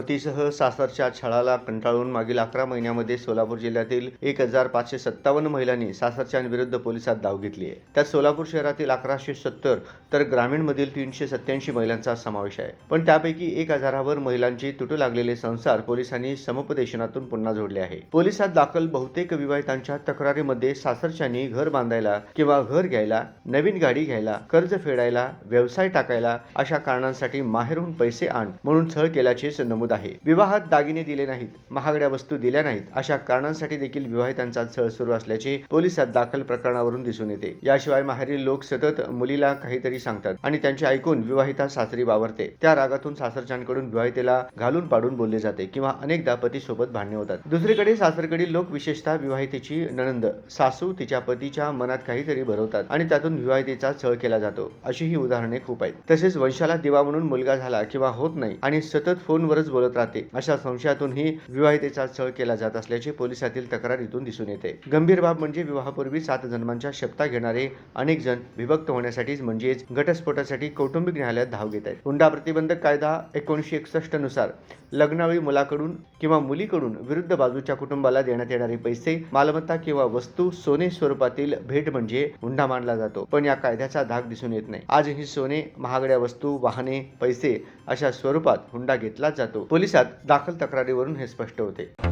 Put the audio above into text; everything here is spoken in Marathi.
पतीसह सासरच्या छळाला कंटाळून मागील अकरा महिन्यामध्ये सोलापूर जिल्ह्यातील एक हजार पाचशे सत्तावन्न महिलांनी सासरच्यांविरुद्ध पोलिसात धाव घेतली आहे. त्यात सोलापूर शहरातील अकराशे सत्तर तर ग्रामीणमधील तीनशे सत्याऐंशी महिलांचा समावेश आहे. पण त्यापैकी एक हजारावर महिलांची तुटू लागलेले संसार पोलिसांनी समुपदेशनातून पुन्हा जोडले आहे. पोलिसात दाखल बहुतेक विवाहितांच्या तक्रारीमध्ये सासरच्यांनी घर बांधायला किंवा घर घ्यायला नवीन गाडी घ्यायला कर्ज फेडायला व्यवसाय टाकायला अशा कारणांसाठी माहेरून पैसे आण म्हणून छळ केल्याचेच नमूद आहे. विवाहात दागिने दिले नाहीत महागड्या वस्तू दिल्या नाहीत. अशा कारणांसाठी देखील विवाहितांचा छळ सुरू असल्याचे पोलिसात दाखल प्रकरणावरून दिसून येते. याशिवाय माहेरील लोक सतत मुलीला काहीतरी सांगतात आणि त्यांचे ऐकून विवाहिता सासरी वावरते. त्या रागातून सासरच्यांकडून विवाहितेला घालून पाडून बोलले जाते किंवा अनेकदा पतीसोबत भांडणे होतात. दुसरीकडे सासरकडील लोक विशेषतः विवाहितेची नणंद सासू तिच्या पतीच्या मनात काहीतरी भरवतात आणि त्यातून विवाहितेचा छळ केला जातो. अशी ही उदाहरणे खूप आहेत. तसेच वंशाला दिवा म्हणून मुलगा झाला किंवा होत नाही आणि सतत फोनवरच बोलत राहते. अशा संशयातूनही विवाहितेचा छळ केला जात असल्याचे पोलिसातील तक्रारीतून दिसून येते. गंभीर बाब म्हणजे विवाहापूर्वी सात जन्मांच्या शपथा घेणारे अनेक जण विभक्त होण्यासाठीच म्हणजेच घटस्फोटासाठी कौटुंबिक न्यायालयात धाव घेत आहेत. हुंडा प्रतिबंधक कायदा एकोणीसशे एकसष्टनुसार लग्नावेळी मुलाकडून किंवा मुलीकडून विरुद्ध बाजूच्या कुटुंबाला देण्यात येणारे पैसे मालमत्ता किंवा वस्तू सोने स्वरूपातील भेट म्हणजे हुंडा मानला जातो. पण या कायद्याचा धाक दिसून येत नाही. आजही सोने महागड्या वस्तू वाहने पैसे अशा स्वरूपात हुंडा घेतलाच जातो. पोलिसात दाखल तक्रारीवरून हे स्पष्ट होते.